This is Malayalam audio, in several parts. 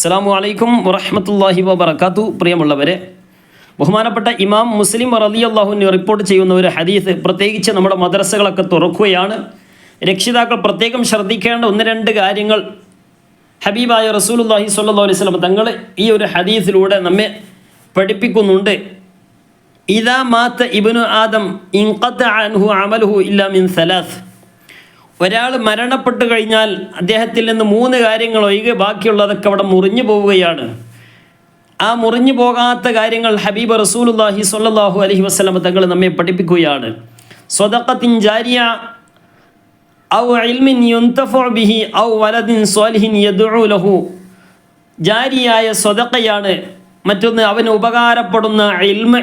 അസ്സാമു അലൈക്കും വറഹമത്തല്ലാഹി വബർക്കാത്തു പ്രിയമുള്ളവരെ ബഹുമാനപ്പെട്ട ഇമാം മുസ്ലിം റലി അള്ളാഹുവിന് റിപ്പോർട്ട് ചെയ്യുന്ന ഒരു ഹദീസ് പ്രത്യേകിച്ച് നമ്മുടെ മദ്രസകളൊക്കെ തുറക്കുകയാണ്. രക്ഷിതാക്കൾ പ്രത്യേകം ശ്രദ്ധിക്കേണ്ട ഒന്ന് രണ്ട് കാര്യങ്ങൾ. ഹബീബായ റസൂലുല്ലാഹി സ്വല്ലല്ലാഹു അലൈഹി വസല്ലം തങ്ങൾ ഈ ഒരു ഹദീസിലൂടെ നമ്മെ പഠിപ്പിക്കുന്നുണ്ട്. ഇതാ മാത്ത ഇബ്നു ആദം ഇൻഖത്ത് അൻഹു അമലുഹു ഇല്ലാ മിൻ സലാസ്. ഒരാൾ മരണപ്പെട്ടു കഴിഞ്ഞാൽ അദ്ദേഹത്തിൽ നിന്ന് മൂന്ന് കാര്യങ്ങൾ ഒഴികെ ബാക്കിയുള്ളതൊക്കെ അവിടെ മുറിഞ്ഞു പോവുകയാണ്. ആ മുറിഞ്ഞു പോകാത്ത കാര്യങ്ങൾ ഹബീബ് റസൂലുല്ലാഹി സ്വല്ലല്ലാഹു അലഹി വസല്ലം തങ്ങൾ നമ്മെ പഠിപ്പിക്കുകയാണ്. സ്വതക്കത്തിൻ ജാരിയ ഔ ബിഹി ഔ സ്വാലിഹിൻ ലഹു. ജാരിയായ സ്വതക്കയാണ് മറ്റൊന്ന് അവന് ഉപകാരപ്പെടുന്ന ഇൽമ്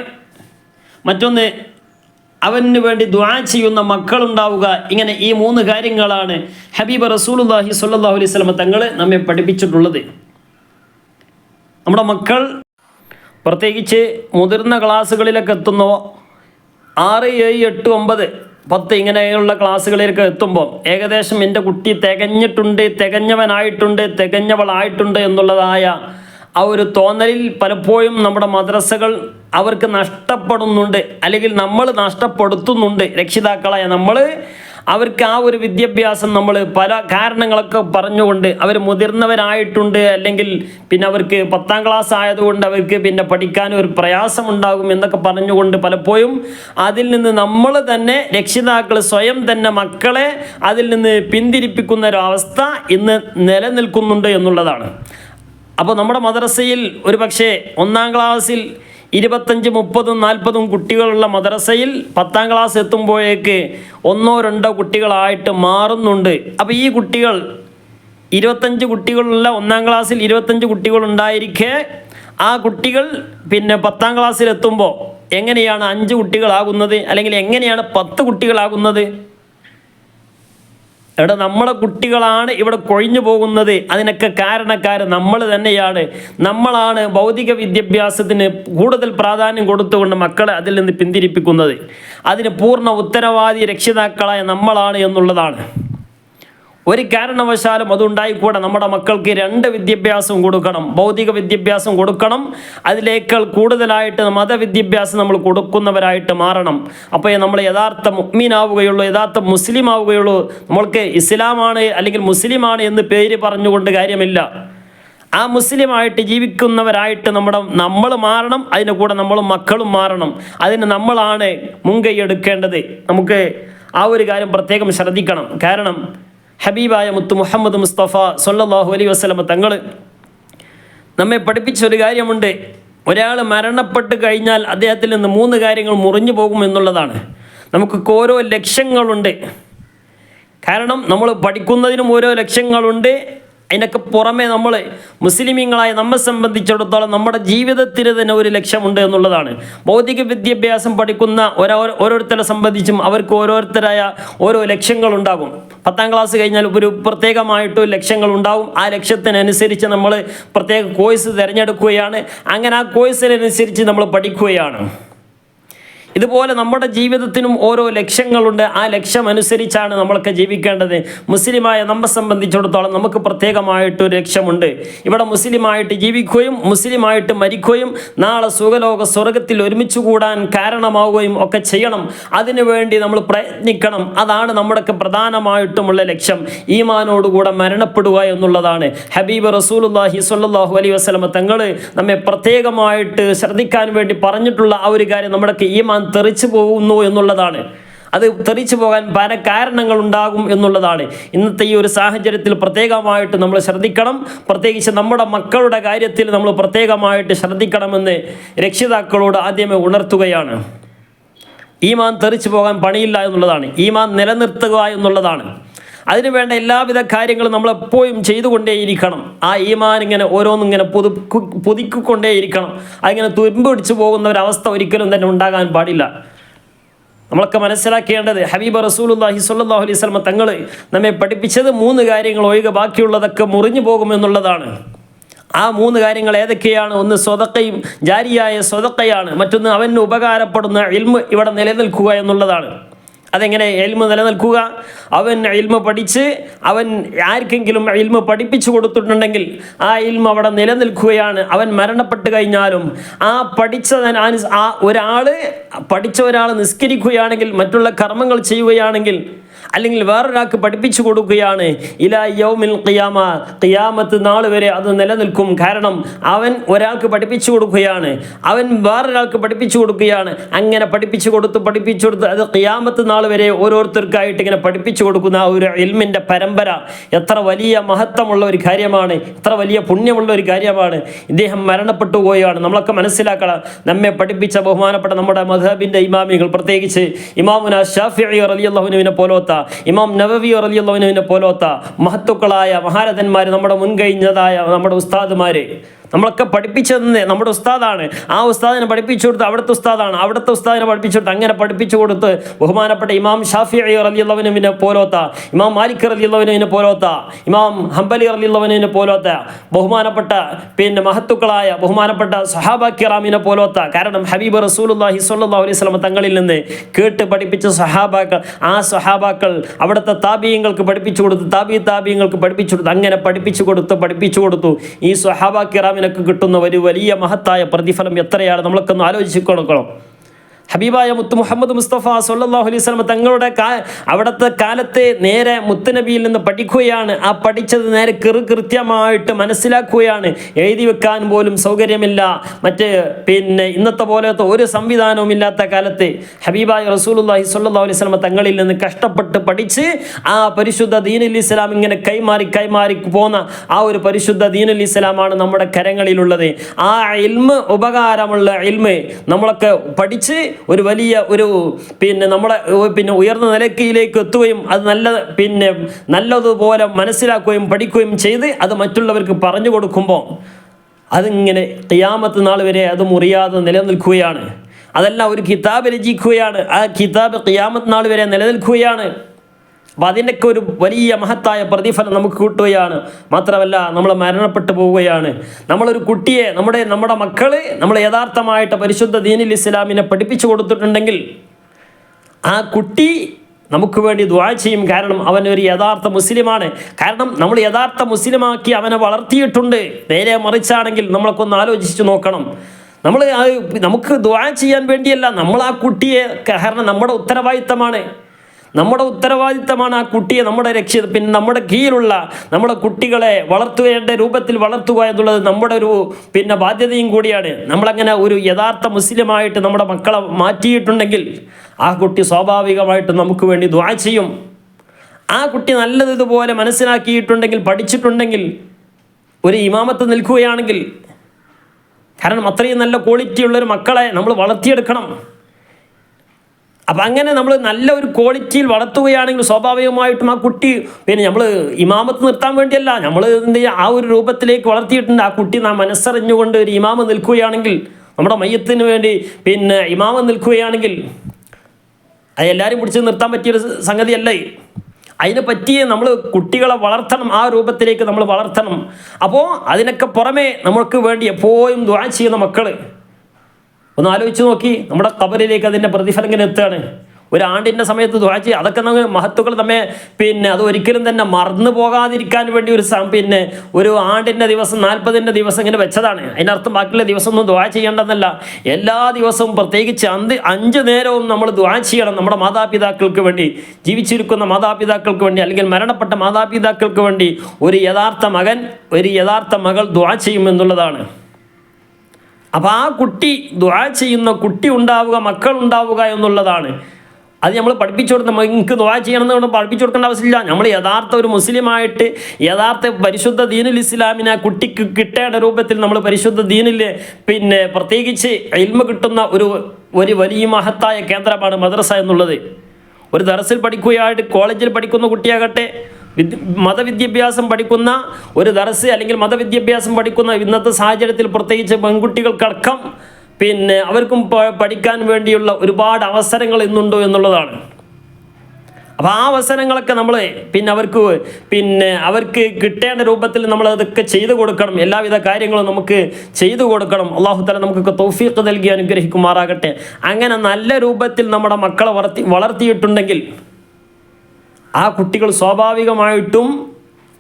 മറ്റൊന്ന് അവന് വേണ്ടി ദ്വാ ചെയ്യുന്ന മക്കളുണ്ടാവുക. ഇങ്ങനെ ഈ മൂന്ന് കാര്യങ്ങളാണ് ഹബീബ് റസൂലുല്ലാഹി സ്വല്ലല്ലാഹു അലൈഹി സ്വലമ തങ്ങൾ നമ്മെ പഠിപ്പിച്ചിട്ടുള്ളത്. നമ്മുടെ മക്കൾ പ്രത്യേകിച്ച് മുതിർന്ന ക്ലാസ്സുകളിലൊക്കെ എത്തുന്നോ ആറ് ഏഴ് എട്ട് ഒമ്പത് പത്ത് ഇങ്ങനെയുള്ള ക്ലാസ്സുകളിലൊക്കെ എത്തുമ്പോൾ ഏകദേശം എന്റെ കുട്ടി തികഞ്ഞിട്ടുണ്ട് തികഞ്ഞവനായിട്ടുണ്ട് തികഞ്ഞവളായിട്ടുണ്ട് എന്നുള്ളതായ ആ ഒരു തോന്നലിൽ പലപ്പോഴും നമ്മുടെ മദ്രസകൾ അവർക്ക് നഷ്ടപ്പെടുന്നുണ്ട് അല്ലെങ്കിൽ നമ്മൾ നഷ്ടപ്പെടുത്തുന്നുണ്ട് രക്ഷിതാക്കളായ നമ്മൾ അവർക്ക് ആ ഒരു വിദ്യാഭ്യാസം നമ്മൾ പല കാരണങ്ങളൊക്കെ പറഞ്ഞുകൊണ്ട് അവർ മുതിർന്നവരായിട്ടുണ്ട് അല്ലെങ്കിൽ പിന്നെ അവർക്ക് പത്താം ക്ലാസ് ആയതുകൊണ്ട് അവർക്ക് പിന്നെ പഠിക്കാൻ ഒരു പ്രയാസമുണ്ടാകും എന്നൊക്കെ പറഞ്ഞുകൊണ്ട് പലപ്പോഴും അതിൽ നിന്ന് നമ്മൾ തന്നെ രക്ഷിതാക്കൾ സ്വയം തന്നെ മക്കളെ അതിൽ നിന്ന് പിന്തിരിപ്പിക്കുന്ന ഒരു അവസ്ഥ ഇന്ന് നിലനിൽക്കുന്നുണ്ട് എന്നുള്ളതാണ്. അപ്പോൾ നമ്മുടെ മദ്രസയിൽ ഒരു പക്ഷേ ഒന്നാം ക്ലാസ്സിൽ ഇരുപത്തഞ്ച് മുപ്പതും നാൽപ്പതും കുട്ടികളുള്ള മദ്രസയിൽ പത്താം ക്ലാസ് എത്തുമ്പോഴേക്ക് ഒന്നോ രണ്ടോ കുട്ടികളായിട്ട് മാറുന്നുണ്ട്. അപ്പോൾ ഈ കുട്ടികൾ ഇരുപത്തഞ്ച് കുട്ടികളുള്ള ഒന്നാം ക്ലാസ്സിൽ ഇരുപത്തഞ്ച് കുട്ടികളുണ്ടായിരിക്കെ ആ കുട്ടികൾ പിന്നെ പത്താം ക്ലാസ്സിൽ എത്തുമ്പോൾ എങ്ങനെയാണ് അഞ്ച് കുട്ടികളാകുന്നത്? അല്ലെങ്കിൽ എങ്ങനെയാണ് പത്ത് കുട്ടികളാകുന്നത്? ഇവിടെ നമ്മുടെ കുട്ടികളാണ് ഇവിടെ കൊഴിഞ്ഞു പോകുന്നത്. അതിനൊക്കെ കാരണക്കാർ നമ്മൾ തന്നെയാണ്. നമ്മളാണ് ഭൗതിക വിദ്യാഭ്യാസത്തിന് കൂടുതൽ പ്രാധാന്യം കൊടുത്തുകൊണ്ട് മക്കളെ അതിൽ നിന്ന് പിന്തിരിപ്പിക്കുന്നത്. അതിന് പൂർണ ഉത്തരവാദി രക്ഷിതാക്കളായ നമ്മളാണ് എന്നുള്ളതാണ്. ഒരു കാരണവശാലും അതുണ്ടായിക്കൂടെ. നമ്മുടെ മക്കൾക്ക് രണ്ട് വിദ്യാഭ്യാസം കൊടുക്കണം. ഭൗതിക വിദ്യാഭ്യാസം കൊടുക്കണം. അതിലേക്കാൾ കൂടുതലായിട്ട് മതവിദ്യാഭ്യാസം നമ്മൾ കൊടുക്കുന്നവരായിട്ട് മാറണം. അപ്പോൾ നമ്മൾ യഥാർത്ഥ മുഗ്മീനാവുകയുള്ളൂ യഥാർത്ഥ മുസ്ലിം ആവുകയുള്ളൂ. നമ്മൾക്ക് ഇസ്ലാമാണ് അല്ലെങ്കിൽ മുസ്ലിമാണ് എന്ന് പേര് പറഞ്ഞുകൊണ്ട് കാര്യമില്ല. ആ മുസ്ലിമായിട്ട് ജീവിക്കുന്നവരായിട്ട് നമ്മുടെ നമ്മൾ മാറണം അതിന്റെ കൂടെ നമ്മളും മക്കളും മാറണം. അതിന് നമ്മളാണ് മുൻകൈ എടുക്കേണ്ടത്. നമുക്ക് ആ ഒരു കാര്യം പ്രത്യേകം ശ്രദ്ധിക്കണം. കാരണം ഹബീബായ മുത്തു മുഹമ്മദ് മുസ്തഫ സൊല്ലാഹു അലൈ വസ്ലമ തങ്ങൾ നമ്മെ പഠിപ്പിച്ചൊരു കാര്യമുണ്ട്. ഒരാൾ മരണപ്പെട്ട് കഴിഞ്ഞാൽ അദ്ദേഹത്തിൽ നിന്ന് മൂന്ന് കാര്യങ്ങൾ മുറിഞ്ഞു പോകും എന്നുള്ളതാണ്. നമുക്കൊക്കെ ഓരോ ലക്ഷ്യങ്ങളുണ്ട്. കാരണം നമ്മൾ പഠിക്കുന്നതിനും ഓരോ ലക്ഷ്യങ്ങളുണ്ട്. അതിനൊക്കെ പുറമെ നമ്മൾ മുസ്ലിമീങ്ങളായ നമ്മെ സംബന്ധിച്ചിടത്തോളം നമ്മുടെ ജീവിതത്തിന് തന്നെ ഒരു ലക്ഷ്യമുണ്ട് എന്നുള്ളതാണ്. ഭൗതിക വിദ്യാഭ്യാസം പഠിക്കുന്ന ഓരോ ഓരോരുത്തരെ സംബന്ധിച്ചും അവർക്ക് ഓരോരുത്തരായ ഓരോ ലക്ഷ്യങ്ങളുണ്ടാകും പത്താം ക്ലാസ് കഴിഞ്ഞാൽ ഒരു പ്രത്യേകമായിട്ട് ലക്ഷ്യങ്ങൾ ഉണ്ടാവും. ആ ലക്ഷ്യത്തിനനുസരിച്ച് നമ്മൾ പ്രത്യേക കോഴ്സ് തിരഞ്ഞെടുക്കുകയാണ്. അങ്ങനെ ആ കോഴ്സിനനുസരിച്ച് നമ്മൾ പഠിക്കുകയാണ്. ഇതുപോലെ നമ്മുടെ ജീവിതത്തിനും ഓരോ ലക്ഷ്യങ്ങളുണ്ട്. ആ ലക്ഷ്യം അനുസരിച്ചാണ് നമ്മളൊക്കെ ജീവിക്കേണ്ടത്. മുസ്ലിമായ നമ്മെ സംബന്ധിച്ചിടത്തോളം നമുക്ക് പ്രത്യേകമായിട്ടൊരു ലക്ഷ്യമുണ്ട്. ഇവിടെ മുസ്ലിമായിട്ട് ജീവിക്കുകയും മുസ്ലിമായിട്ട് മരിക്കുകയും നാളെ സുഖലോക സ്വർഗത്തിൽ ഒരുമിച്ച് കൂടാൻ കാരണമാവുകയും ഒക്കെ ചെയ്യണം. അതിനുവേണ്ടി നമ്മൾ പ്രയത്നിക്കണം. അതാണ് നമ്മുടെയൊക്കെ പ്രധാനമായിട്ടുമുള്ള ലക്ഷ്യം. ഈമാനോടുകൂടെ മരണപ്പെടുക എന്നുള്ളതാണ്. ഹബീബ് റസൂലുല്ലാഹി സ്വല്ലല്ലാഹു അലൈ വസ്ലമ തങ്ങൾ നമ്മെ പ്രത്യേകമായിട്ട് ശ്രദ്ധിക്കാൻ വേണ്ടി പറഞ്ഞിട്ടുള്ള ആ ഒരു കാര്യം നമ്മുടെയൊക്കെ ഈമാൻ തെറിച്ചു പോകുന്നു എന്നുള്ളതാണ്. അത് തെറിച്ചു പോകാൻ പല കാരണങ്ങൾ ഉണ്ടാകും എന്നുള്ളതാണ്. ഇന്നത്തെ ഈ ഒരു സാഹചര്യത്തിൽ പ്രത്യേകമായിട്ട് നമ്മൾ ശ്രദ്ധിക്കണം. പ്രത്യേകിച്ച് നമ്മുടെ മക്കളുടെ കാര്യത്തിൽ നമ്മൾ പ്രത്യേകമായിട്ട് ശ്രദ്ധിക്കണമെന്ന് രക്ഷിതാക്കളോട് ആദ്യമേ ഉണർത്തുകയാണ്. ഈമാൻ തെറിച്ചു പോകാൻ പണിയില്ല എന്നുള്ളതാണ്. ഈമാൻ നിലനിർത്തുക എന്നുള്ളതാണ്. അതിനു വേണ്ട എല്ലാവിധ കാര്യങ്ങളും നമ്മൾ എപ്പോഴും ചെയ്തുകൊണ്ടേയിരിക്കണം. ആ ഈമാൻ ഇങ്ങനെ ഓരോന്നിങ്ങനെ പുതു പുതുക്കിക്കൊണ്ടേയിരിക്കണം. അതിങ്ങനെ തുരുമ്പ് പിടിച്ചു പോകുന്ന ഒരവസ്ഥ ഒരിക്കലും തന്നെ ഉണ്ടാകാൻ പാടില്ല. നമ്മളൊക്കെ മനസ്സിലാക്കേണ്ടത് ഹബീബ് റസൂലുല്ലാഹി സ്വല്ലല്ലാഹു അലൈഹി സ്വലമ തങ്ങൾ നമ്മെ പഠിപ്പിച്ചത് മൂന്ന് കാര്യങ്ങൾ ഒഴികെ ബാക്കിയുള്ളതൊക്കെ മുറിഞ്ഞു പോകുമെന്നുള്ളതാണ് ആ മൂന്ന് കാര്യങ്ങൾ ഏതൊക്കെയാണ്? ഒന്ന് സ്വതക്കയും ജാരിയായ സ്വതക്കയാണ്. മറ്റൊന്ന് അവന് ഉപകാരപ്പെടുന്ന ഇൽമ് ഇവിടെ നിലനിൽക്കുക എന്നുള്ളതാണ്. അതെങ്ങനെ എൽമ നിലനിൽക്കുക? അവൻ എൽമ പഠിച്ച് അവൻ ആർക്കെങ്കിലും എൽമ പഠിപ്പിച്ചു കൊടുത്തിട്ടുണ്ടെങ്കിൽ ആ എൽമ അവിടെ നിലനിൽക്കുകയാണ്. അവൻ മരണപ്പെട്ട് കഴിഞ്ഞാലും ആ പഠിച്ച ആ ഒരാൾ പഠിച്ച ഒരാൾ നിസ്കരിക്കുകയാണെങ്കിൽ മറ്റുള്ള കർമ്മങ്ങൾ ചെയ്യുകയാണെങ്കിൽ അല്ലെങ്കിൽ വേറൊരാൾക്ക് പഠിപ്പിച്ചു കൊടുക്കുകയാണ്. ഇലാ യൗമിൽ ഖിയാമ. ഖിയാമത്ത് നാൾ വരെ അത് നിലനിൽക്കും. കാരണം അവൻ ഒരാൾക്ക് പഠിപ്പിച്ചു കൊടുക്കുകയാണ്. അവൻ വേറൊരാൾക്ക് പഠിപ്പിച്ചു കൊടുക്കുകയാണ്. അങ്ങനെ പഠിപ്പിച്ചു കൊടുത്ത് പഠിപ്പിച്ചു കൊടുത്ത് അത് ഖിയാമത്ത് നാൾ വരെ ഓരോരുത്തർക്കായിട്ട് ഇങ്ങനെ പഠിപ്പിച്ചു കൊടുക്കുന്ന ആ ഒരു ഇൽമിന്റെ പരമ്പര എത്ര വലിയ മഹത്വമുള്ള ഒരു കാര്യമാണ്. എത്ര വലിയ പുണ്യമുള്ള ഒരു കാര്യമാണ്. ഇദ്ദേഹം മരണപ്പെട്ടു പോവുകയാണ്. നമ്മളൊക്കെ മനസ്സിലാക്കണം. നമ്മെ പഠിപ്പിച്ച ബഹുമാനപ്പെട്ട നമ്മുടെ മധബിന്റെ ഇമാമികൾ പ്രത്യേകിച്ച് ഇമാമുന ഷാഫി അലി അള്ളാഹുനുവിനെ പോലോത്ത ഇമാം നവവി റലിയല്ലാഹുനുവിനെ പോലോത്ത മഹത്തുക്കളായ മഹാരഥന്മാർ നമ്മുടെ മുൻകഴിഞ്ഞതായ നമ്മുടെ ഉസ്താദുമാർ നമ്മളൊക്കെ പഠിപ്പിച്ചതെന്ന് നമ്മുടെ ഉസ്താദാണ്. ആ ഉസ്താദിനെ പഠിപ്പിച്ചു കൊടുത്ത് അവിടുത്തെ ഉസ്താദാണ്. അവിടുത്തെ ഉസ്താദിനെ പഠിപ്പിച്ചു കൊടുത്ത് അങ്ങനെ പഠിപ്പിച്ചു കൊടുത്ത് ബഹുമാനപ്പെട്ട ഇമാം ഷാഫി റലിയുള്ളവനുവിനെ പോലോത്ത ഇമാം മാലിക് റലിയുള്ളവനുവിനെ പോലോത്ത ഇമാം ഹംബലി റലിയുള്ളവനുവിനെ പോലോത്ത ബഹുമാനപ്പെട്ട പിന്നെ മഹത്തുക്കളായ ബഹുമാനപ്പെട്ട സഹാബ കിറാമിനെ പോലോത്ത കാരണം ഹബീബ് റസൂലുല്ലാഹി സ്വല്ലല്ലാഹു അലൈഹി വസല്ലം തങ്ങളിൽ നിന്ന് കേട്ട് പഠിപ്പിച്ച സഹാബാക്കൾ ആ സഹാബാക്കൾ അവിടുത്തെ താബീയങ്ങൾക്ക് പഠിപ്പിച്ചു കൊടുത്തു താബി താബീയങ്ങൾക്ക് പഠിപ്പിച്ചു കൊടുത്തു അങ്ങനെ പഠിപ്പിച്ചു കൊടുത്ത് പഠിപ്പിച്ചു കൊടുത്തു. ഈ സഹാബ കിറാമിനൊക്കെ കിട്ടുന്ന ഒരു വലിയ മഹത്തായ പ്രതിഫലം എത്രയാണ്? നമ്മളൊക്കെ ഒന്ന് ആലോചിച്ച് കൊടുക്കണം ഹബീബായ മുത്ത് മുഹമ്മദ് മുസ്തഫ സല്ലല്ലാഹു അലൈഹി വസല്ലം തങ്ങളുടെ കാ അവിടുത്തെ കാലത്തെ നേരെ മുത്തനബിയിൽ നിന്ന് പഠിക്കുകയാണ്. ആ പഠിച്ചത് നേരെ കൃ കൃത്യമായിട്ട് മനസ്സിലാക്കുകയാണ്. എഴുതി വെക്കാൻ പോലും സൗകര്യമില്ല. മറ്റ് പിന്നെ ഇന്നത്തെ പോലത്തെ ഒരു സംവിധാനവും ഇല്ലാത്ത കാലത്ത് ഹബീബായ റസൂലുള്ളാഹി സ്വല്ലല്ലാഹു അലൈഹി വസല്ലം തങ്ങളിൽ നിന്ന് കഷ്ടപ്പെട്ട് പഠിച്ച് ആ പരിശുദ്ധ ദീനുൽ ഇസ്ലാം ഇങ്ങനെ കൈമാറി കൈമാറി പോന്ന ആ ഒരു പരിശുദ്ധ ദീനുൽ ഇസ്ലാമാണ് നമ്മുടെ കരങ്ങളിലുള്ളത്. ആ ഇൽമ് ഉപകാരമുള്ള ഇൽമ് നമ്മളൊക്കെ പഠിച്ച് ഒരു വലിയ ഒരു പിന്നെ നമ്മളെ പിന്നെ ഉയർന്ന നിലക്കിലേക്ക് എത്തുകയും അത് നല്ല പിന്നെ നല്ലതുപോലെ മനസ്സിലാക്കുകയും പഠിക്കുകയും ചെയ്ത് അത് മറ്റുള്ളവർക്ക് പറഞ്ഞു കൊടുക്കുമ്പോൾ അതിങ്ങനെ ഖിയാമത്ത് നാൾ വരെ അത് മുറിയാതെ നിലനിൽക്കുകയാണ്. അതെല്ലാം ഒരു കിതാബ് രചിക്കുകയാണ്. ആ കിതാബ് ക്യാമത്ത് നാൾ വരെ നിലനിൽക്കുകയാണ്. അപ്പം അതിന്റെയൊക്കെ ഒരു വലിയ മഹത്തായ പ്രതിഫലം നമുക്ക് കിട്ടുകയാണ്. മാത്രമല്ല നമ്മൾ മരണപ്പെട്ടു പോവുകയാണ്. നമ്മളൊരു കുട്ടിയെ നമ്മുടെ നമ്മുടെ മക്കൾ നമ്മൾ യഥാർത്ഥമായിട്ട് പരിശുദ്ധ ദീനിൽ ഇസ്ലാമിനെ പഠിപ്പിച്ചു കൊടുത്തിട്ടുണ്ടെങ്കിൽ ആ കുട്ടി നമുക്ക് വേണ്ടി ദ്വാ ചെയ്യും. കാരണം അവൻ ഒരു യഥാർത്ഥ മുസ്ലിമാണ്. കാരണം നമ്മൾ യഥാർത്ഥ മുസ്ലിമാക്കി അവനെ വളർത്തിയിട്ടുണ്ട്. നേരെ മറിച്ചാണെങ്കിൽ നമ്മളൊക്കെ ഒന്ന് ആലോചിച്ച് നോക്കണം. നമ്മൾ നമുക്ക് ദ്വാ ചെയ്യാൻ വേണ്ടിയല്ല. നമ്മൾ ആ കുട്ടിയെ കാരണം നമ്മുടെ ഉത്തരവാദിത്തമാണ്. നമ്മുടെ ഉത്തരവാദിത്തമാണ് ആ കുട്ടിയെ നമ്മുടെ രക്ഷ പിന്നെ നമ്മുടെ കീഴിലുള്ള നമ്മുടെ കുട്ടികളെ വളർത്തുകയുടെ രൂപത്തിൽ വളർത്തുക എന്നുള്ളത് നമ്മുടെ ഒരു പിന്നെ ബാധ്യതയും കൂടിയാണ്. നമ്മളങ്ങനെ ഒരു യഥാർത്ഥ മുസ്ലിമായിട്ട് നമ്മുടെ മക്കളെ മാറ്റിയിട്ടുണ്ടെങ്കിൽ ആ കുട്ടി സ്വാഭാവികമായിട്ട് നമുക്ക് വേണ്ടി ദ്വാ ചെയ്യും. ആ കുട്ടി നല്ലതുപോലെ മനസ്സിലാക്കിയിട്ടുണ്ടെങ്കിൽ പഠിച്ചിട്ടുണ്ടെങ്കിൽ ഒരു ഇമാമത്ത് നിൽക്കുകയാണെങ്കിൽ കാരണം അത്രയും നല്ല ക്വാളിറ്റിയുള്ളൊരു മക്കളെ നമ്മൾ വളർത്തിയെടുക്കണം. അപ്പം അങ്ങനെ നമ്മൾ നല്ല ഒരു ക്വാളിറ്റിയിൽ വളർത്തുകയാണെങ്കിൽ സ്വാഭാവികമായിട്ടും ആ കുട്ടി പിന്നെ നമ്മൾ ഇമാമത്ത് നിർത്താൻ വേണ്ടിയല്ല നമ്മൾ ആ ഒരു രൂപത്തിലേക്ക് വളർത്തിയിട്ടുണ്ട്. ആ കുട്ടി നാം മനസ്സറിഞ്ഞുകൊണ്ട് ഒരു ഇമാമ നിൽക്കുകയാണെങ്കിൽ നമ്മുടെ മയ്യത്തിന് വേണ്ടി പിന്നെ ഇമാമ നിൽക്കുകയാണെങ്കിൽ അത് എല്ലാവരും പിടിച്ച് നിർത്താൻ പറ്റിയൊരു സംഗതിയല്ല? അതിനെ പറ്റിയേ നമ്മൾ കുട്ടികളെ വളർത്തണം ആ രൂപത്തിലേക്ക് നമ്മൾ വളർത്തണം. അപ്പോൾ അതിനൊക്കെ പുറമേ നമുക്ക് വേണ്ടി എപ്പോഴും ദ്വാ ചെയ്യുന്ന മക്കൾ ഒന്ന് ആലോചിച്ച് നോക്കി. നമ്മുടെ കബറിലേക്ക് അതിന്റെ പ്രതിഫലം എത്തുകയാണ്. ഒരു ആണ്ടിന്റെ സമയത്ത് ചെയ്യുക അതൊക്കെ നമ്മൾ മഹത്തുക്കൾ നമ്മെ പിന്നെ അത് ഒരിക്കലും തന്നെ മറന്നു പോകാതിരിക്കാൻ വേണ്ടി ഒരു പിന്നെ ഒരു ആണ്ടിന്റെ ദിവസം നാൽപ്പതിന്റെ ദിവസം ഇങ്ങനെ വെച്ചതാണ്. അതിന്റെ അർത്ഥം ബാക്കിയുള്ള ദിവസം ഒന്നും ദ്വാ ചെയ്യേണ്ടെന്നല്ല എല്ലാ ദിവസവും പ്രത്യേകിച്ച് അന്ത് അഞ്ച് നേരവും നമ്മൾ ദ്വാ ചെയ്യണം നമ്മുടെ മാതാപിതാക്കൾക്ക് വേണ്ടി. ജീവിച്ചിരിക്കുന്ന മാതാപിതാക്കൾക്ക് വേണ്ടി അല്ലെങ്കിൽ മരണപ്പെട്ട മാതാപിതാക്കൾക്ക് വേണ്ടി ഒരു യഥാർത്ഥ മകൻ ഒരു യഥാർത്ഥ മകൾ ദ്വാ ചെയ്യുമെന്നുള്ളതാണ് അപ്പോൾ ആ കുട്ടി ദുആ ചെയ്യുന്ന കുട്ടി ഉണ്ടാവുക മക്കൾ ഉണ്ടാവുക എന്നുള്ളതാണ്. അത് നമ്മൾ പഠിപ്പിച്ചു കൊടുത്ത നിങ്ങൾക്ക് ദ്വാ ചെയ്യണം എന്ന് പഠിപ്പിച്ചു കൊടുക്കേണ്ട ആവശ്യമില്ല. നമ്മൾ യഥാർത്ഥ ഒരു മുസ്ലിമായിട്ട് യഥാർത്ഥ പരിശുദ്ധ ദീനുൽ ഇസ്ലാമിനെ കുട്ടിക്ക് കിട്ടേണ്ട രൂപത്തിൽ നമ്മൾ പരിശുദ്ധ ദീനിൽ പിന്നെ പ്രത്യേകിച്ച് ഇൽമ കിട്ടുന്ന ഒരു ഒരു വലിയ മഹത്തായ കേന്ദ്രമാണ് മദ്രസ എന്നുള്ളത്. ഒരു ദറസിൽ പഠിക്കുകയായിട്ട് കോളേജിൽ പഠിക്കുന്ന കുട്ടിയാകട്ടെ മതവിദ്യാഭ്യാസം പഠിക്കുന്ന ഒരു ദർസ് അല്ലെങ്കിൽ മതവിദ്യാഭ്യാസം പഠിക്കുന്ന ഇന്നത്തെ സാഹചര്യത്തിൽ പ്രത്യേകിച്ച് പെൺകുട്ടികൾക്കടക്കം പിന്നെ അവർക്കും പഠിക്കാൻ വേണ്ടിയുള്ള ഒരുപാട് അവസരങ്ങൾ ഇന്നുണ്ടോ എന്നുള്ളതാണ്. അപ്പോൾ ആ അവസരങ്ങളൊക്കെ നമ്മൾ പിന്നെ അവർക്ക് പിന്നെ അവർക്ക് കിട്ടേണ്ട രൂപത്തിൽ നമ്മൾ അതൊക്കെ ചെയ്തു കൊടുക്കണം. എല്ലാവിധ കാര്യങ്ങളും നമുക്ക് ചെയ്തു കൊടുക്കണം. അള്ളാഹു തല നമുക്കൊക്കെ തൗഫീഖ് നൽകി അനുഗ്രഹിക്കുമാറാകട്ടെ. അങ്ങനെ നല്ല രൂപത്തിൽ നമ്മുടെ മക്കളെ വളർത്തി വളർത്തിയിട്ടുണ്ടെങ്കിൽ ആ കുട്ടികൾ സ്വാഭാവികമായിട്ടും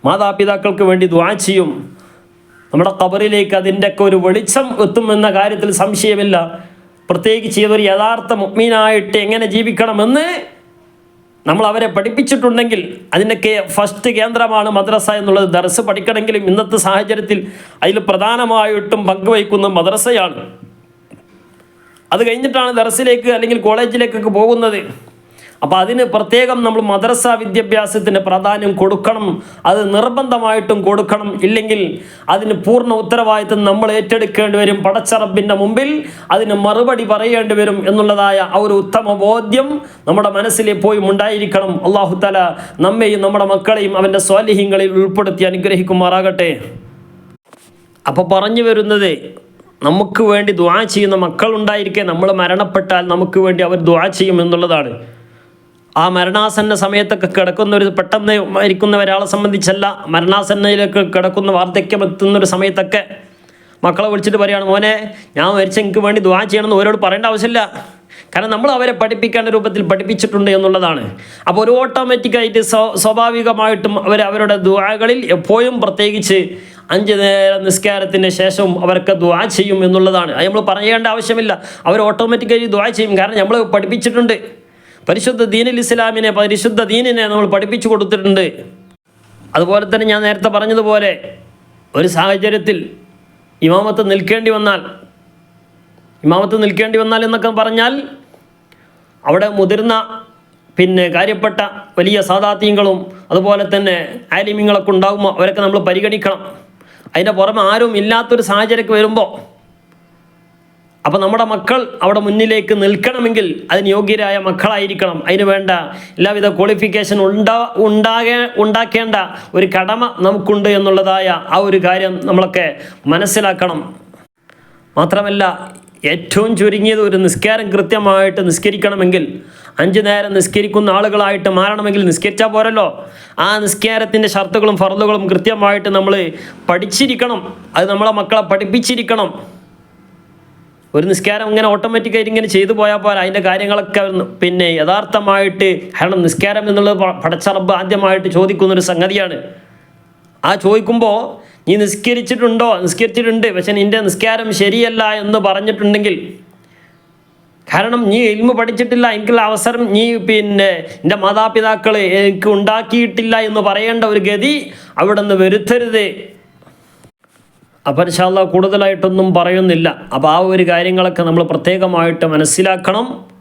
മാതാപിതാക്കൾക്ക് വേണ്ടി ദ്വാ ചെയ്യും. നമ്മുടെ കബറിലേക്ക് അതിന്റെയൊക്കെ ഒരു വെളിച്ചം എത്തുമെന്ന കാര്യത്തിൽ സംശയമില്ല. പ്രത്യേകിച്ച് ഇതൊരു യഥാർത്ഥ മുഗ്മീനായിട്ട് എങ്ങനെ ജീവിക്കണമെന്ന് നമ്മൾ അവരെ പഠിപ്പിച്ചിട്ടുണ്ടെങ്കിൽ അതിന്റെയൊക്കെ ഫസ്റ്റ് കേന്ദ്രമാണ് മദ്രസ എന്നുള്ളത്. ദർസ് പഠിക്കണമെങ്കിലും ഇന്നത്തെ സാഹചര്യത്തിൽ അതിൽ പ്രധാനമായിട്ടും പങ്കുവയ്ക്കുന്ന മദ്രസയാണ്. അത് കഴിഞ്ഞിട്ടാണ് ദർസിലേക്ക് അല്ലെങ്കിൽ കോളേജിലേക്കൊക്കെ പോകുന്നത്. അപ്പോൾ അതിന് പ്രത്യേകം നമ്മൾ മദ്രസ വിദ്യാഭ്യാസത്തിന് പ്രാധാന്യം കൊടുക്കണം. അത് നിർബന്ധമായിട്ടും കൊടുക്കണം. ഇല്ലെങ്കിൽ അതിന് പൂർണ ഉത്തരവാദിത്വം നമ്മൾ ഏറ്റെടുക്കേണ്ടി വരും പടച്ചറബിന്റെ മുമ്പിൽ. അതിന് മറുപടി പറയേണ്ടി വരും എന്നുള്ളതായ ആ ഒരു ഉത്തമ ബോധ്യം നമ്മുടെ മനസ്സിൽ എപ്പോഴും ഉണ്ടായിരിക്കണം. അള്ളാഹു തല നമ്മെയും നമ്മുടെ മക്കളെയും അവന്റെ സ്വാലിഹ്യങ്ങളിൽ ഉൾപ്പെടുത്തി അനുഗ്രഹിക്കുമാറാകട്ടെ. അപ്പോൾ പറഞ്ഞു വരുന്നത് നമുക്ക് വേണ്ടി ദ്വാ ചെയ്യുന്ന മക്കൾ മക്കളുണ്ടായിരിക്കെ നമ്മൾ മരണപ്പെട്ടാൽ നമുക്ക് വേണ്ടി അവർ ദ്വാ ചെയ്യും എന്നുള്ളതാണ്. ആ മരണാസന്ന സമയത്തൊക്കെ കിടക്കുന്ന ഒരു പെട്ടെന്ന് മരിക്കുന്ന ഒരാളെ സംബന്ധിച്ചല്ല മരണാസന്നയിലൊക്കെ കിടക്കുന്ന വാർദ്ധക്യം എത്തുന്ന ഒരു സമയത്തൊക്കെ മക്കളെ വിളിച്ചിട്ട് പറയാണ് മോനെ ഞാൻ മരിച്ച എനിക്ക് വേണ്ടി ദ്വാ ചെയ്യണമെന്ന് ഓരോട് പറയേണ്ട ആവശ്യമില്ല. കാരണം നമ്മൾ അവരെ പഠിപ്പിക്കേണ്ട രൂപത്തിൽ പഠിപ്പിച്ചിട്ടുണ്ട് എന്നുള്ളതാണ്. അപ്പോൾ ഒരു ഓട്ടോമാറ്റിക്കായിട്ട് സ്വ- സ്വാഭാവികമായിട്ടും അവർ അവരുടെ ദ്വാകളിൽ എപ്പോഴും പ്രത്യേകിച്ച് അഞ്ച് നേരം നിസ്കാരത്തിന് ശേഷവും അവർക്ക് ദ്വാ ചെയ്യും എന്നുള്ളതാണ്. അത് നമ്മൾ പറയേണ്ട ആവശ്യമില്ല. അവർ ഓട്ടോമാറ്റിക്കായി ദ്വാ ചെയ്യും. കാരണം നമ്മൾ പഠിപ്പിച്ചിട്ടുണ്ട്. പരിശുദ്ധ ദീനുൽ ഇസ്ലാമിനെ പരിശുദ്ധ ദീനിനെ നമ്മൾ പഠിപ്പിച്ചു കൊടുത്തിട്ടുണ്ട്. അതുപോലെ തന്നെ ഞാൻ നേരത്തെ പറഞ്ഞതുപോലെ ഒരു സാഹചര്യത്തിൽ ഇമാമത്ത് നിൽക്കേണ്ടി വന്നാൽ ഇമാമത്ത് നിൽക്കേണ്ടി വന്നാൽ എന്നൊക്കെ പറഞ്ഞാൽ അവിടെ മുതിർന്ന പിന്നെ കാര്യപ്പെട്ട വലിയ സാദാത്യങ്ങളും അതുപോലെ തന്നെ ആലിമ്യങ്ങളൊക്കെ ഉണ്ടാകുമ്പോൾ അവരൊക്കെ നമ്മൾ പരിഗണിക്കണം. അതിന്റെ പുറമെ ആരും ഇല്ലാത്തൊരു സാഹചര്യമൊക്കെ വരുമ്പോൾ അപ്പോൾ നമ്മുടെ മക്കൾ അവിടെ മുന്നിലേക്ക് നിൽക്കണമെങ്കിൽ അതിന് യോഗ്യരായ മക്കളായിരിക്കണം. അതിന് വേണ്ട എല്ലാവിധ ക്വാളിഫിക്കേഷൻ ഉണ്ടാ ഉണ്ടാകേ ഉണ്ടാക്കേണ്ട ഒരു കടമ നമുക്കുണ്ട് എന്നുള്ളതായ ആ ഒരു കാര്യം നമ്മളൊക്കെ മനസ്സിലാക്കണം. മാത്രമല്ല ഏറ്റവും ചുരുങ്ങിയത് ഒരു നിസ്കാരം കൃത്യമായിട്ട് നിസ്കരിക്കണമെങ്കിൽ അഞ്ച് നേരം നിസ്കരിക്കുന്ന ആളുകളായിട്ട് മാറണമെങ്കിൽ നിസ്കരിച്ചാൽ പോരല്ലോ. ആ നിസ്കാരത്തിന്റെ ഷർത്തുകളും ഫറലുകളും കൃത്യമായിട്ട് നമ്മൾ പഠിച്ചിരിക്കണം. അത് നമ്മളെ മക്കളെ പഠിപ്പിച്ചിരിക്കണം. ഒരു നിസ്കാരം ഇങ്ങനെ ഓട്ടോമാറ്റിക്കായിട്ട് ഇങ്ങനെ ചെയ്തു പോയാൽ പോലെ അതിന്റെ കാര്യങ്ങളൊക്കെ പിന്നെ യഥാർത്ഥമായിട്ട് കാരണം നിസ്കാരം എന്നുള്ളത് പ- പടച്ചറബ് ആദ്യമായിട്ട് ചോദിക്കുന്നൊരു സംഗതിയാണ്. ആ ചോദിക്കുമ്പോൾ നീ നിസ്കരിച്ചിട്ടുണ്ടോ? നിസ്കരിച്ചിട്ടുണ്ട്. പക്ഷെ നിന്റെ നിസ്കാരം ശരിയല്ല എന്ന് പറഞ്ഞിട്ടുണ്ടെങ്കിൽ കാരണം നീ എൽമ പഠിച്ചിട്ടില്ല. എനിക്കുള്ള അവസരം നീ പിന്നെ എന്റെ മാതാപിതാക്കൾ എനിക്ക് ഉണ്ടാക്കിയിട്ടില്ല എന്ന് പറയേണ്ട ഒരു ഗതി അവിടെ നിന്ന് വരുത്തരുത്. അപ്പം ഇൻഷാല്ല കൂടുതലായിട്ടൊന്നും പറയുന്നില്ല. അപ്പോൾ ആ ഒരു കാര്യങ്ങളൊക്കെ നമ്മൾ പ്രത്യേകമായിട്ട് മനസ്സിലാക്കണം.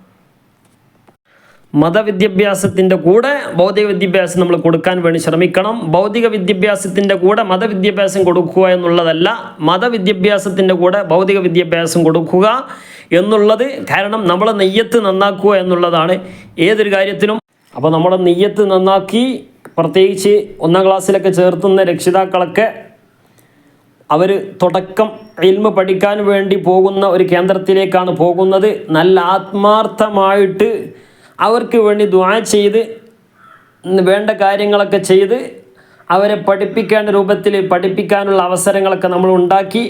മതവിദ്യാഭ്യാസത്തിന്റെ കൂടെ ഭൗതിക വിദ്യാഭ്യാസം നമ്മൾ കൊടുക്കാൻ വേണ്ടി ശ്രമിക്കണം. ഭൗതിക വിദ്യാഭ്യാസത്തിന്റെ കൂടെ മതവിദ്യാഭ്യാസം കൊടുക്കുക എന്നുള്ളതല്ല മതവിദ്യാഭ്യാസത്തിന്റെ കൂടെ ഭൗതിക വിദ്യാഭ്യാസം കൊടുക്കുക എന്നുള്ളത് കാരണം നമ്മളെ നെയ്യത്ത് നന്നാക്കുക എന്നുള്ളതാണ് ഏതൊരു കാര്യത്തിനും. അപ്പോൾ നമ്മുടെ നെയ്യത്ത് നന്നാക്കി പ്രത്യേകിച്ച് ഒന്നാം ക്ലാസ്സിലൊക്കെ ചേർത്തുന്ന രക്ഷിതാക്കളൊക്കെ അവർ തുടക്കം ഇൽമ പഠിക്കാൻ വേണ്ടി പോകുന്ന ഒരു കേന്ദ്രത്തിലേക്കാണ് പോകുന്നത്. നല്ല ആത്മാർത്ഥമായിട്ട് അവർക്ക് വേണ്ടി ദ്വാ ചെയ്ത് വേണ്ട കാര്യങ്ങളൊക്കെ ചെയ്ത് അവരെ പഠിപ്പിക്കേണ്ട രൂപത്തിൽ പഠിപ്പിക്കാനുള്ള അവസരങ്ങളൊക്കെ നമ്മൾ ഉണ്ടാക്കി.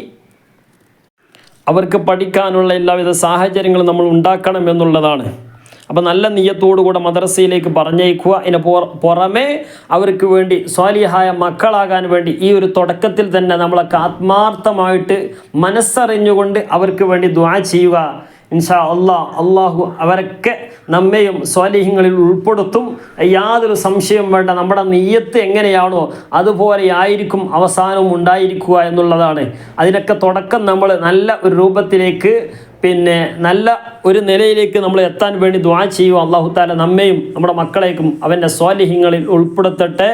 അവർക്ക് പഠിക്കാനുള്ള എല്ലാവിധ സാഹചര്യങ്ങളും നമ്മൾ ഉണ്ടാക്കണം എന്നുള്ളതാണ്. അപ്പോൾ നല്ല നീയത്തോടുകൂടെ മദ്രസയിലേക്ക് പറഞ്ഞേക്കുക പുറ- പുറമെ അവർക്ക് വേണ്ടി സ്വാലിഹായ മക്കളാകാൻ വേണ്ടി ഈ ഒരു തുടക്കത്തിൽ തന്നെ നമ്മളൊക്കെ ആത്മാർത്ഥമായിട്ട് മനസ്സറിഞ്ഞുകൊണ്ട് അവർക്ക് വേണ്ടി ദ്വാ ചെയ്യുക. ഇൻഷാ അള്ളാ അള്ളാഹു അവരൊക്കെ നമ്മയും സ്വാലിഹ്യങ്ങളിൽ ഉൾപ്പെടുത്തും. യാതൊരു സംശയം വേണ്ട. നമ്മുടെ നെയ്യത്ത് എങ്ങനെയാണോ അതുപോലെ ആയിരിക്കും അവസാനവും ഉണ്ടായിരിക്കുക എന്നുള്ളതാണ്. അതിനൊക്കെ തുടക്കം നമ്മൾ നല്ല ഒരു രൂപത്തിലേക്ക് പിന്നെ നല്ല ഒരു നിലയിലേക്ക് നമ്മൾ എത്താൻ വേണ്ടി ദ്വാ ചെയ്യുക. അള്ളാഹു താല നമ്മയും നമ്മുടെ മക്കളേക്കും അവന്റെ സ്വാലിഹ്യങ്ങളിൽ ഉൾപ്പെടുത്തട്ടെ